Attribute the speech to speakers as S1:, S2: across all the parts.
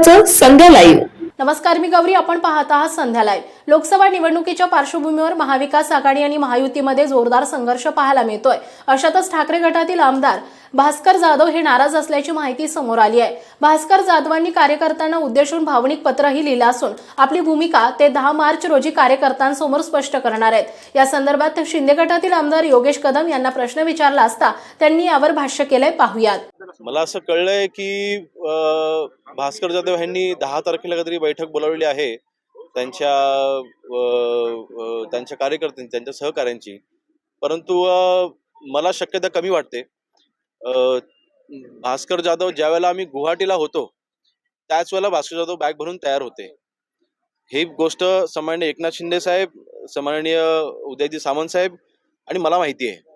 S1: महत्वाचं संध्या लाईव्ह
S2: नमस्कार मी गौरी. आपण पाहत आहात संध्यालाय लोकसभा निवडणुकीच्या पार्श्वभूमीवर महाविकास आघाडी आणि महायुतीमध्ये जोरदार संघर्ष पाहायला मिळतोय. अशातच ठाकरे गटातील आमदार भास्कर जाधव हे नाराज असल्याची माहिती समोर आली आहे. भास्कर जाधवांनी कार्यकर्त्यांना उद्देशून भावनिक पत्रही लिहिलं असून आपली भूमिका ते दहा मार्च रोजी कार्यकर्त्यांसमोर स्पष्ट करणार आहेत. या संदर्भात शिंदे गटातील आमदार योगेश कदम यांना प्रश्न विचारला असता त्यांनी यावर भाष्य केलंय. पाहुयात.
S3: मला असं कळलंय की भास्कर जाधव यांनी दहा तारखेला काहीतरी बैठक बोलावलेली आहे. त्यांच्या त्यांच्या कार्यकर्त्यांची त्यांच्या सहकाऱ्यांची. परंतु मला शक्यता कमी वाटते. भास्कर जाधव ज्या वेळेला आम्ही गुवाहाटीला होतो त्याच वेळेला भास्कर जाधव बॅग भरून तयार होते. ही गोष्ट सन्माननीय एकनाथ शिंदे साहेब सन्माननीय उदयजी सामंत साहेब आणि मला माहिती आहे.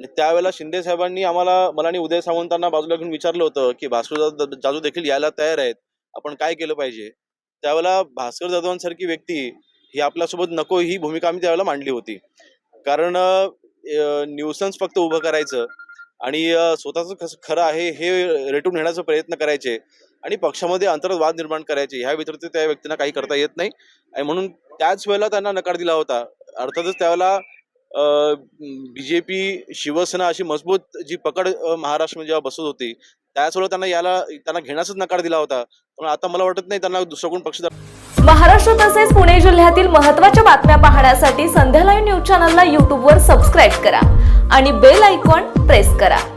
S3: आणि त्यावेळेला शिंदे साहेबांनी आम्हाला मला आणि उदय सावंतांना बाजूला घेऊन विचारलं होतं की भास्कर जाधव देखील यायला तयार आहेत. आपण काय केलं पाहिजे? त्यावेळेला भास्कर जाधवांसारखी व्यक्ती ही आपल्यासोबत नको ही भूमिका आम्ही त्यावेळेला मांडली होती. कारण न्यूसन्स फक्त उभं करायचं आणि स्वतःच खरं आहे हे रेटून घेण्याचा प्रयत्न करायचे आणि पक्षामध्ये अंतर्गत वाद निर्माण करायचे ह्या व्यतिरिक्त त्या व्यक्तींना काही करता येत नाही. आणि म्हणून त्याच वेळेला त्यांना नकार दिला होता. अर्थातच त्यावेळेला बीजेपी शिवसेना अशी मजबूत जी पकड महाराष्ट्र महाराष्ट्रामध्ये जेव्हा बसत होती त्यासोबत त्यांना याला त्यांना घेण्यासच नकार दिला होता. पण आता मला वाटत नाही त्यांना दुसरा कोण पक्ष
S4: महाराष्ट्र तसेच पुणे जिल्ह्यातील महत्त्वाच्या बातम्या पाहण्यासाठी संध्या लाईव्ह न्यूज चॅनलला यूट्यूबवर सबस्क्राईब करा आणि बेल आयकॉन प्रेस करा.